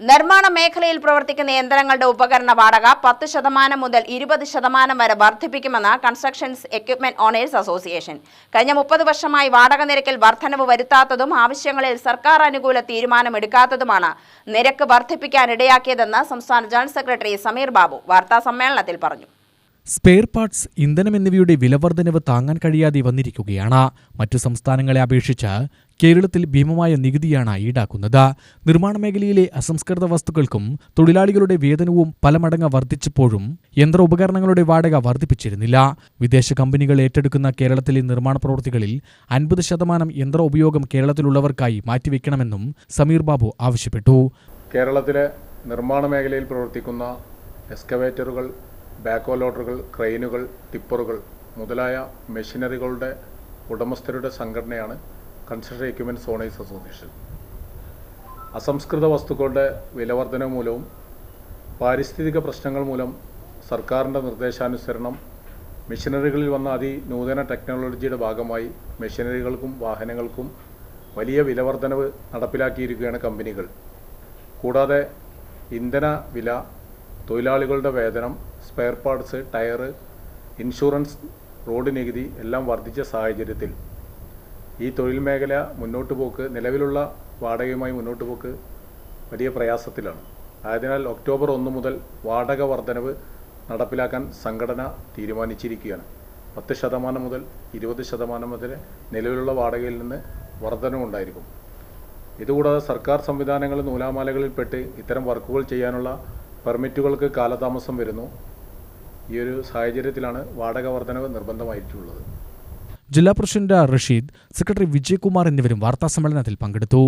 നിർമ്മാണ മേഖലയിൽ പ്രവർത്തിക്കുന്ന യന്ത്രങ്ങളുടെ ഉപകരണ വാടക പത്ത് ശതമാനം മുതൽ ഇരുപത് ശതമാനം വരെ വർദ്ധിപ്പിക്കുമെന്ന് കൺസ്ട്രക്ഷൻസ് എക്യുപ്മെന്റ് ഓണേഴ്സ് അസോസിയേഷൻ. കഴിഞ്ഞ മുപ്പത് വർഷമായി വാടക നിരക്കിൽ വർധനവ് വരുത്താത്തതും ആവശ്യങ്ങളിൽ സർക്കാർ അനുകൂല തീരുമാനമെടുക്കാത്തതുമാണ് നിരക്ക് വർദ്ധിപ്പിക്കാൻ ഇടയാക്കിയതെന്ന് സംസ്ഥാന ജനറൽ സെക്രട്ടറി സമീർ ബാബു വാർത്താ സമ്മേളനത്തിൽ പറഞ്ഞു. സ്പെയർ പാർട്സ് ഇന്ധനം എന്നിവയുടെ വിലവർദ്ധനവ് താങ്ങാൻ കഴിയാതെ വന്നിരിക്കുകയാണ്. മറ്റു സംസ്ഥാനങ്ങളെ അപേക്ഷിച്ച് കേരളത്തിൽ ഭീമമായ നികുതിയാണ് ഈടാക്കുന്നത്. നിർമ്മാണ മേഖലയിലെ അസംസ്കൃത വസ്തുക്കൾക്കും തൊഴിലാളികളുടെ വേതനവും പലമടങ്ങ് വർദ്ധിച്ചപ്പോഴും യന്ത്ര ഉപകരണങ്ങളുടെ വാടക വർദ്ധിപ്പിച്ചിരുന്നില്ല. വിദേശ കമ്പനികൾ ഏറ്റെടുക്കുന്ന കേരളത്തിലെ നിർമ്മാണ പ്രവൃത്തികളിൽ അൻപത് ശതമാനം യന്ത്ര ഉപയോഗം കേരളത്തിലുള്ളവർക്കായി മാറ്റിവെക്കണമെന്നും സമീർ ബാബു ആവശ്യപ്പെട്ടു. കേരളത്തിലെ നിർമ്മാണ മേഖലയിൽ പ്രവർത്തിക്കുന്ന എക്സ്കവേറ്ററുകൾ ബാക്കോ ലോഡറുകൾ ക്രെയിനുകൾ ടിപ്പറുകൾ മുതലായ മെഷീനറികളുടെ ഉടമസ്ഥരുടെ സംഘടനയാണ് കൺസ്ട്രക്ഷൻ എക്യുപ്മെന്റ്സ് ഓണേഴ്സ് അസോസിയേഷൻ അസംസ്കൃത വസ്തുക്കളുടെ വിലവർധന മൂലവും പാരിസ്ഥിതിക പ്രശ്നങ്ങൾ മൂലം സർക്കാരിന്റെ നിർദ്ദേശാനുസരണം മെഷീനറികളിൽ വന്ന അതിനൂതന ടെക്നോളജിയുടെ ഭാഗമായി മെഷീനറികൾക്കും വാഹനങ്ങൾക്കും വലിയ വിലവർധനവ് നടപ്പിലാക്കിയിരിക്കുകയാണ് കമ്പനികൾ. കൂടാതെ ഇന്ധന വില തൊഴിലാളികളുടെ വേതനം spare parts tyre insurance road നികുതി എല്ലാം വർദ്ധിച്ച സാഹചര്യത്തിൽ ഈ തൊഴിൽ മേഖല മുന്നോട്ട് പോക്ക് നിലവിലുള്ള വാടകയുമായി മുന്നോട്ട് പോക്ക് വലിയ പ്രയാസത്തിലാണ്. ആയതിനാൽ ഒക്ടോബർ ഒന്ന് മുതൽ വാടക വർധനവ് നടപ്പിലാക്കാൻ സംഘടന തീരുമാനിച്ചിരിക്കുകയാണ്. പത്ത് ശതമാനം മുതൽ ഇരുപത് ശതമാനം വരെ നിലവിലുള്ള വാടകയിൽ നിന്ന് വർധനവുണ്ടായിരിക്കും ഇതുകൂടാതെ സർക്കാർ സംവിധാനങ്ങൾ നൂലാമാലകളിൽപ്പെട്ട് ഇത്തരം വർക്കുകൾ ചെയ്യാനുള്ള പെർമിറ്റുകൾക്ക് കാലതാമസം വരുന്നു. ഈ ഒരു സാഹചര്യത്തിലാണ് വാടക വർധനവ് നിർബന്ധമായിട്ടുള്ളത്. ജില്ലാ പ്രസിഡന്റ് റഷീദ് സെക്രട്ടറി വിജയകുമാർ എന്നിവരും വാർത്താസമ്മേളനത്തിൽ പങ്കെടുത്തു.